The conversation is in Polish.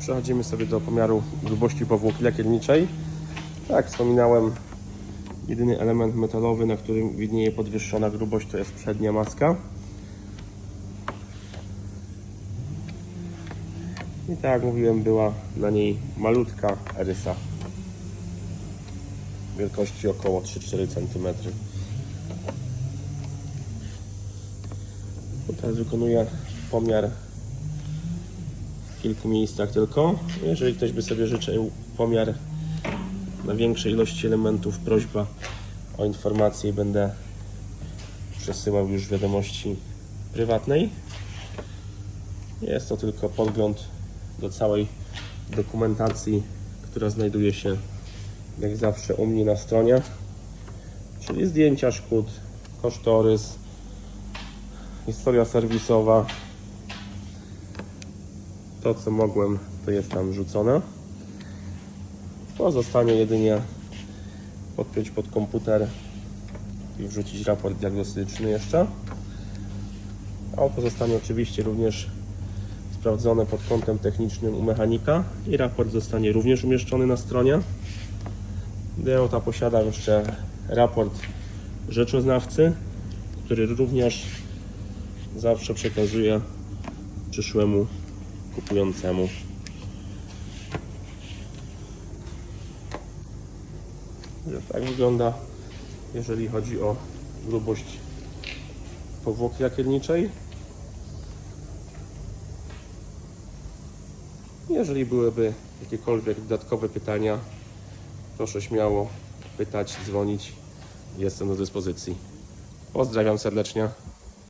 przechodzimy sobie do pomiaru grubości powłoki lakierniczej. Tak wspominałem, jedyny element metalowy, na którym widnieje podwyższona grubość, to jest przednia maska. I tak jak mówiłem, była na niej malutka rysa wielkości około 3-4 cm. Teraz wykonuję pomiar w kilku miejscach tylko. Jeżeli ktoś by sobie życzył pomiar na większej ilości elementów, prośba o informację będę przesyłał już wiadomości prywatnej. Jest to tylko podgląd do całej dokumentacji, która znajduje się jak zawsze u mnie na stronie, czyli zdjęcia szkód, kosztorys, historia serwisowa. To co mogłem, to jest tam wrzucone. Pozostanie jedynie podpiąć pod komputer i wrzucić raport diagnostyczny jeszcze. A pozostanie oczywiście również sprawdzone pod kątem technicznym u mechanika i raport zostanie również umieszczony na stronie. Deota posiada jeszcze raport rzeczoznawcy, który również zawsze przekazuje przyszłemu kupującemu. Tak wygląda, jeżeli chodzi o grubość powłoki lakierniczej. Jeżeli byłyby jakiekolwiek dodatkowe pytania, proszę śmiało pytać, dzwonić. Jestem do dyspozycji. Pozdrawiam serdecznie.